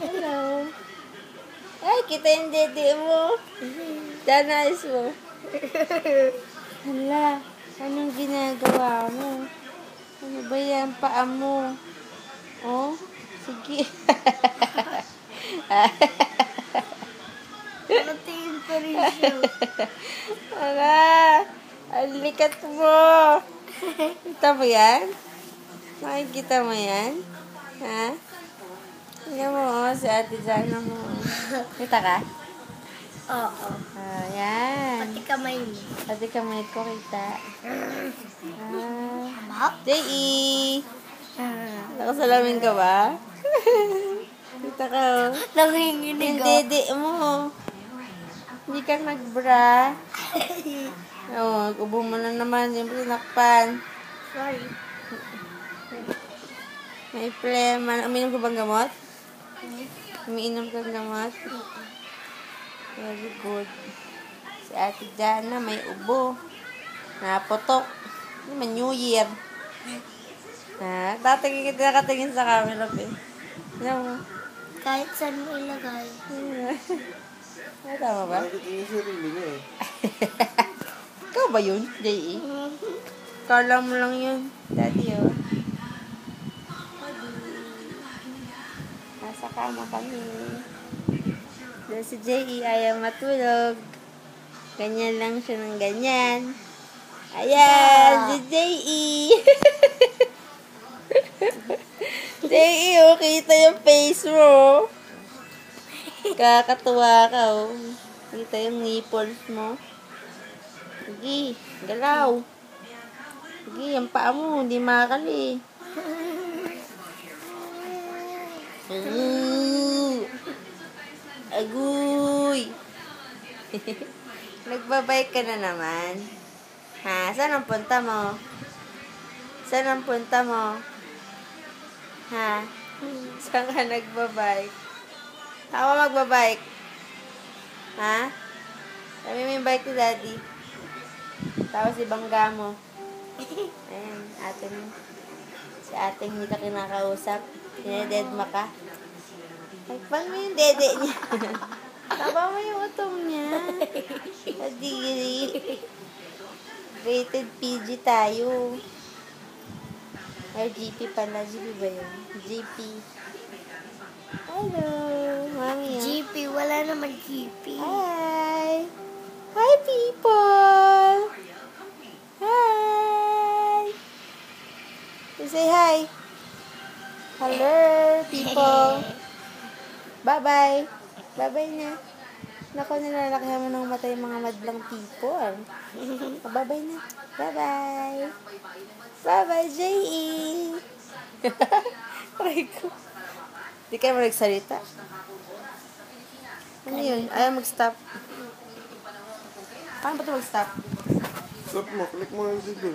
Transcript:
Hello. Ay, kita yung dede mo. Danais mo. Hala, anong ginagawa mo? Ano ba yan, paa mo? Oh, sige. Nakatingin pa rin siya. Hala, ang likat mo. Kita mo yan? Makikita mo yan? Ha? Tingnan mo, oh, si Ate Jana mo. Kita ka? Oo. Ah, yan. Pati kamay mo. Pati kamay ko kita. Ah. J.E. Nakasalamin ka ba? kita ka, oh. Nanginginig Yung dede mo. Hindi ka nagbra. Oo, oh, ubo mo na naman. Yung sinakpan. Sorry. May plema. Uminom ka bang gamot? Umiinom ka ng gamot? Very good. Si Ate Jana may ubo. Napotok. Hindi man New Year. Ha? Tatingin kita nakatingin sa camera, pe. Ano mo? Kahit saan mo ilagay. Ah, tama ba? Nakikitingin siya rin niya eh. Ikaw ba yun, J.E.? Kala mo lang yun. Daddy, oh. Nasa kama kami. Dahil si J.E. ayaw matulog. Ganyan lang siya ng ganyan. Ayan, si J.E. J.E. oh, kita yung face mo. Kakatuwa ka, oh. Kita yung nipples mo. Sige, galaw. Sige, yung paa mo, hindi makakali. Agoy. Nagbabike ka na naman. Ha? Saan ang punta mo? Saan ang punta mo? Ha? Saan ka nagbabike? Ako magbabike. Ha? Sabi mo yung bike ni daddy. Tapos ibangga mo. Ayan, ate mo. Si ate hindi ka kinakausap. Dinededma ka. Takpan mo yung dede niya. Taba mo yung utong niya. Kadiri. Rated PG tayo. Or GP pala. GP ba yun? GP. Hello. Mami. GP, wala naman GP. Hi! Hi, people! Hi! You say hi. Hello, people. Bye-bye. Bye-bye na. Naku, nilalakihan mo ng mata yung mga madlang people. Bye-bye na. Bye-bye. Bye-bye, J.E. Aray ko. Di kayo mo nagsalita. Ano yun? Ayaw mag-stop. Paano ba ito mag-stop? Stop mo, click mo lang dito.